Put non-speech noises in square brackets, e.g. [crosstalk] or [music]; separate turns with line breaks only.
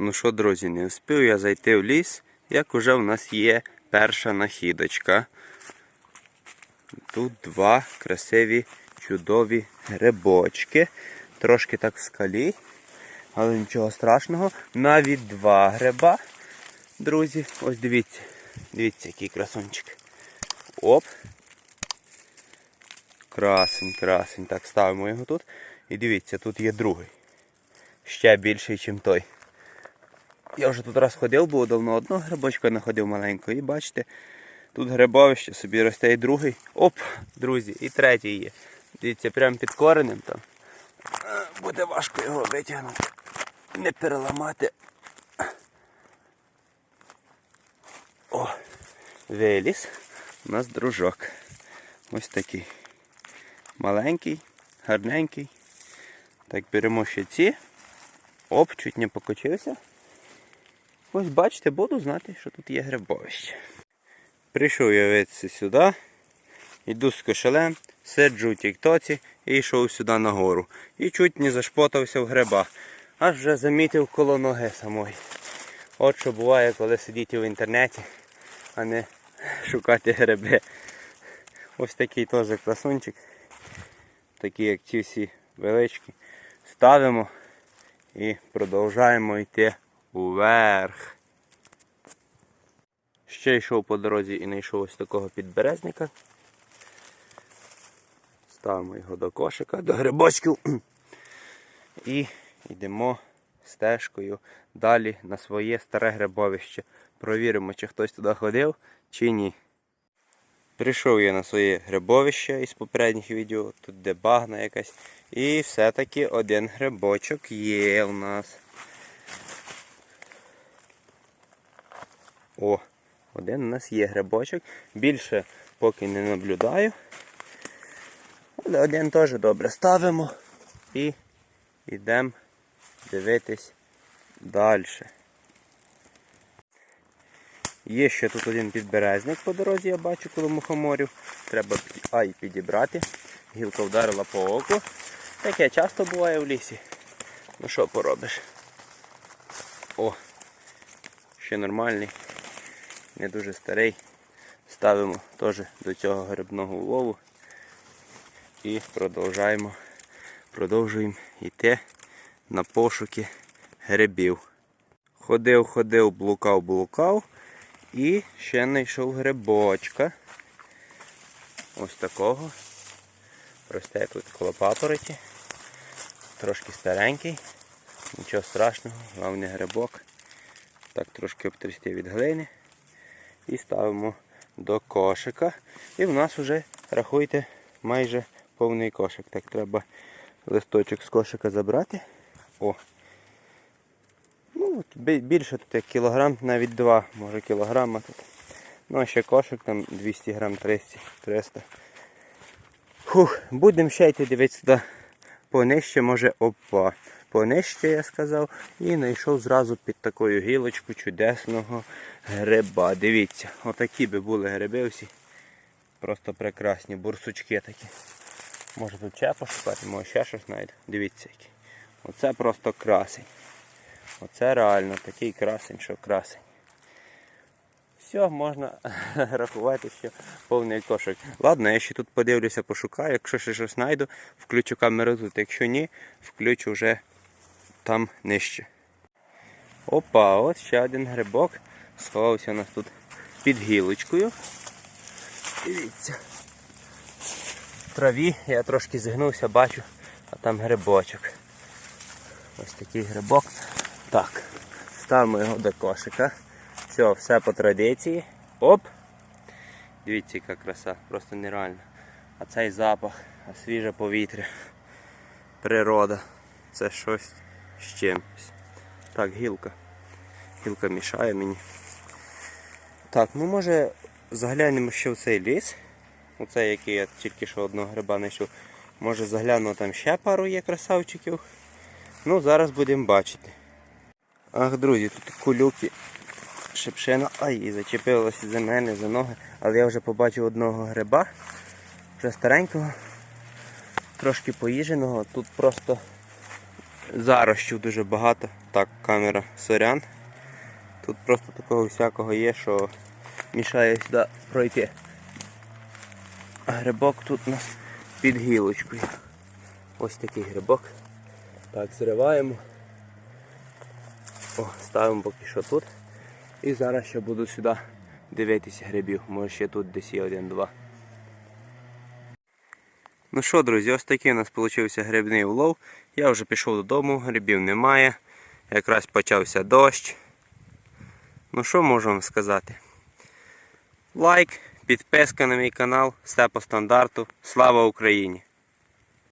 Ну що, друзі, не успів я зайти в ліс, як уже в нас є перша нахідочка. Тут два красиві, чудові грибочки. Трошки так в скалі, але нічого страшного. Навіть два гриба. Друзі, ось дивіться. Дивіться, який красунчик. Оп. Красень, красень. Так, ставимо його тут. І дивіться, тут є другий. Ще більший, ніж той. Я вже тут раз ходив, було давно одного грибочка знаходив маленького. І бачите, тут грибовище собі росте і другий. Оп, друзі, і третій є. Дивіться, прямо під коренем там. Буде важко його витягнути. Не переламати. О, виліз. У нас дружок. Ось такий. Маленький, гарненький. Так, беремо ще ці. Оп, чуть не покочився. Ось бачите, буду знати, що тут є грибовище. Прийшов я витися сюди, йду з кошелем, сиджу в тіктоці і йшов сюди нагору. І чуть не зашпотався в грибах. Аж вже замітив коло ноги самої. От що буває, коли сидіти в інтернеті, а не шукати гриби. Ось такий теж красунчик. Такі як ці всі величкі. Ставимо і продовжаємо йти уверх. Ще йшов по дорозі і знайшов ось такого підберезника. Ставимо його до кошика, до грибочків. І йдемо стежкою далі на своє старе грибовище. Провіримо, чи хтось туди ходив, чи ні. Прийшов я на своє грибовище із попередніх відео, тут де багна якась. І все-таки один грибочок є у нас. О, один у нас є грибочок. Більше поки не наблюдаю. Але один теж добре ставимо і йдемо дивитись далі. Є ще тут один підберезник по дорозі, я бачу коло мухоморів. Треба ай, підібрати. Гілка вдарила по оку. Таке часто буває в лісі. Ну що поробиш? О, ще нормальний, не дуже старий. Ставимо теж до цього грибного улову і продовжаємо, продовжуємо йти на пошуки грибів. Ходив, ходив, блукав, блукав і ще знайшов грибочка. Ось такого. Росте тут коло папороті. Трошки старенький. Нічого страшного, головне грибок. Так трошки обтрясти від глини. І ставимо до кошика. І в нас вже, рахуйте, майже повний кошик. Так треба листочок з кошика забрати. О! Ну, більше тут як кілограм, навіть два, може кілограма тут. Ну а ще кошик там 200 грам 300, 300. Фух, будемо ще йти дивитися сюди понижче, може опа. Понижче я сказав. І знайшов зразу під такою гілочку чудесного гриба. Дивіться, отакі би були гриби всі. Просто прекрасні, бурсучки такі. Може тут ще пошукати, може ще щось знайду. Дивіться які. Оце просто красень. Оце реально такий красень, що красень. Все, можна [laughs] рахувати, що повний кошик. Ладно, я ще тут подивлюся, пошукаю. Якщо ще щось знайду, включу камеру тут. Якщо ні, включу вже там нижче. Опа, от ще один грибок. Сховався у нас тут під гілочкою. Дивіться. В траві я трошки зігнувся, бачу, а там грибочок. Ось такий грибок. Так, ставимо його до кошика. Все, все по традиції. Оп! Дивіться, яка краса, просто нереально. А цей запах, а свіже повітря, природа. Це щось з чимось. Так, гілка. Гілка мішає мені. Так, ну може заглянемо ще в цей ліс. Оцей, який я тільки що одного гриба знайшов. Може загляну там ще пару є красавчиків. Ну, зараз будемо бачити. Ах, друзі, тут кулюки. Шипшина. Ай, зачепилася за мене, за ноги. Але я вже побачив одного гриба. Вже старенького. Трошки поїженого. Тут просто Зарощів дуже багато. Так, камера сорян. Тут просто такого всякого є, що мішає сюди пройти. Грибок тут у нас під гілочкою. Ось такий грибок. Так, зриваємо. О, ставимо поки що тут. І зараз ще буду сюди дивитися грибів. Може ще тут десь є один-два. Ну що, друзі, ось такий у нас вийшов грибний улов. Я вже пішов додому, грибів немає. Якраз почався дощ. Ну що можу вам сказати? Лайк, підписка на мій канал, все по стандарту. Слава Україні!